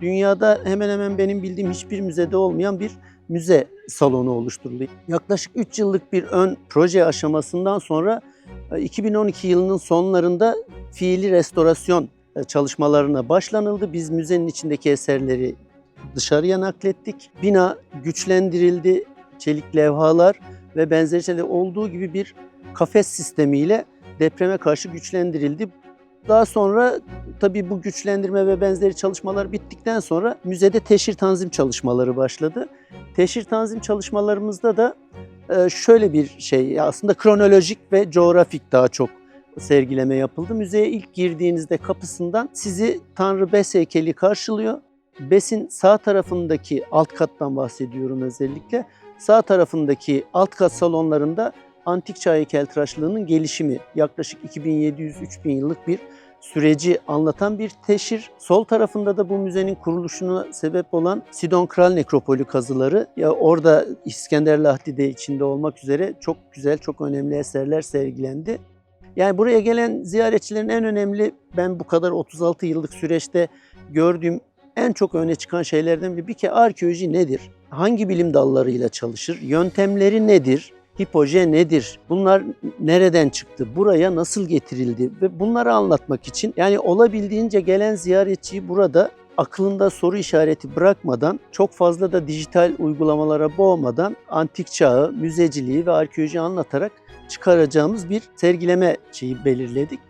dünyada hemen hemen benim bildiğim hiçbir müzede olmayan bir müze salonu oluşturuldu. Yaklaşık 3 yıllık bir ön proje aşamasından sonra e, 2012 yılının sonlarında fiili restorasyon e, çalışmalarına başlanıldı. Biz müzenin içindeki eserleri dışarıya naklettik. Bina güçlendirildi. Çelik levhalar ve benzeri şeyler olduğu gibi bir kafes sistemiyle depreme karşı güçlendirildi. Daha sonra tabii bu güçlendirme ve benzeri çalışmalar bittikten sonra müzede teşhir tanzim çalışmaları başladı. Teşhir tanzim çalışmalarımızda da e, şöyle bir şey aslında kronolojik ve coğrafik daha çok sergileme yapıldı. Müzeye ilk girdiğinizde kapısından sizi Tanrı Bes heykeli karşılıyor. Bes'in sağ tarafındaki alt kattan bahsediyorum özellikle. Sağ tarafındaki alt kat salonlarında antik çağ heykeltıraşlığının gelişimi yaklaşık 2700-3000 yıllık bir süreci anlatan bir teşhir. Sol tarafında da bu müzenin kuruluşuna sebep olan Sidon Kral Nekropolü kazıları. Ya orada İskender Lahdi de içinde olmak üzere çok güzel, çok önemli eserler sergilendi. Yani buraya gelen ziyaretçilerin en önemli ben bu kadar 36 yıllık süreçte gördüğüm en çok öne çıkan şeylerden biri bir kere arkeoloji nedir? Hangi bilim dallarıyla çalışır? Yöntemleri nedir? Hipoje nedir? Bunlar nereden çıktı? Buraya nasıl getirildi? Ve bunları anlatmak için yani olabildiğince gelen ziyaretçiyi burada aklında soru işareti bırakmadan, çok fazla da dijital uygulamalara boğmadan antik çağı, müzeciliği ve arkeoloji anlatarak çıkaracağımız bir sergileme şeyi belirledik.